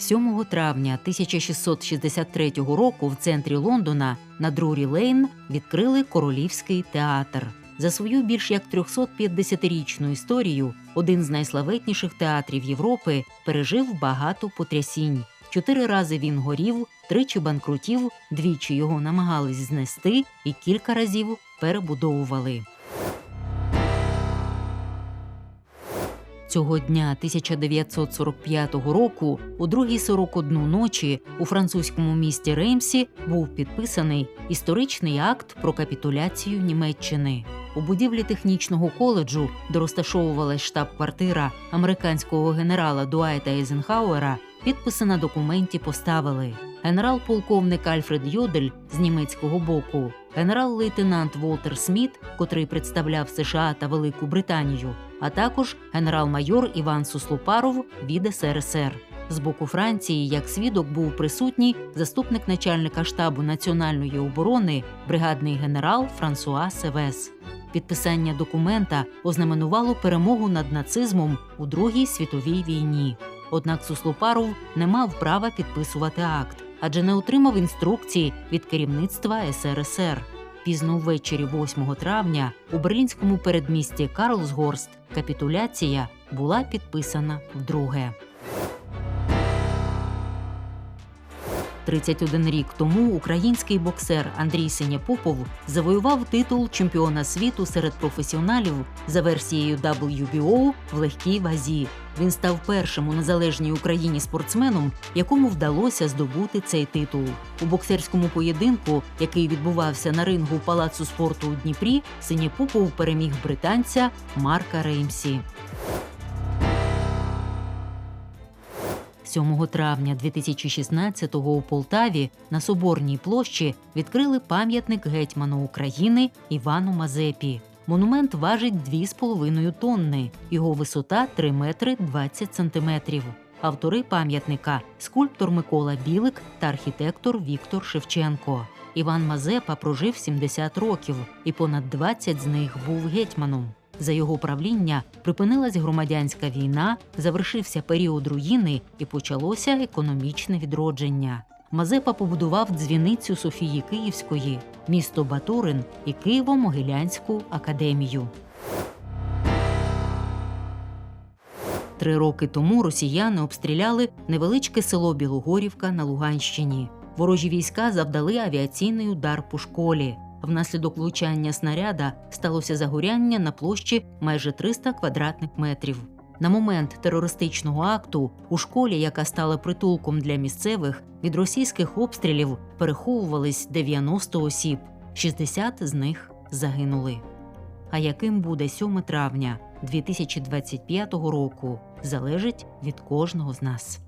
7 травня 1663 року в центрі Лондона на Друрі Лейн відкрили королівський театр. За свою більш як 350-річну історію один з найславетніших театрів Європи пережив багато потрясінь. Чотири рази він горів, тричі банкрутів, двічі його намагались знести і кілька разів перебудовували. Цього дня 1945 року, у 2.41 ночі, у французькому місті Реймсі був підписаний історичний акт про капітуляцію Німеччини. У будівлі технічного коледжу, де розташовувалась штаб-квартира американського генерала Дуайта Ейзенхауера, підписи на документі поставили генерал-полковник Альфред Йодель з німецького боку, генерал-лейтенант Волтер Сміт, котрий представляв США та Велику Британію, а також генерал-майор Іван Суслопаров від СРСР. З боку Франції, як свідок, був присутній заступник начальника штабу національної оборони, бригадний генерал Франсуа Севес. Підписання документа ознаменувало перемогу над нацизмом у Другій світовій війні. Однак Суслопаров не мав права підписувати акт, адже не отримав інструкції від керівництва СРСР. Пізно ввечері 8 травня у берлінському передмісті Карлсгорст капітуляція була підписана вдруге. 31 рік тому український боксер Андрій Синєпопов завоював титул чемпіона світу серед професіоналів за версією WBO в легкій вазі. Він став першим у незалежній Україні спортсменом, якому вдалося здобути цей титул. У боксерському поєдинку, який відбувався на рингу Палацу спорту у Дніпрі, Синєпопов переміг британця Марка Реймсі. 7 травня 2016-го у Полтаві на Соборній площі відкрили пам'ятник гетьману України Івану Мазепі. Монумент важить 2,5 тонни. Його висота 3 метри 20 сантиметрів. Автори пам'ятника скульптор Микола Білик та архітектор Віктор Шевченко. Іван Мазепа прожив 70 років, і понад 20 з них був гетьманом. За його правління припинилась громадянська війна, завершився період руїни і почалося економічне відродження. Мазепа побудував дзвіницю Софії Київської, місто Батурин і Києво-Могилянську академію. Три роки тому росіяни обстріляли невеличке село Білогорівка на Луганщині. Ворожі війська завдали авіаційний удар по школі. Внаслідок влучання снаряда сталося загоряння на площі майже 300 квадратних метрів. На момент терористичного акту у школі, яка стала притулком для місцевих, від російських обстрілів переховувались 90 осіб, 60 з них загинули. А яким буде 7 травня 2025 року, залежить від кожного з нас.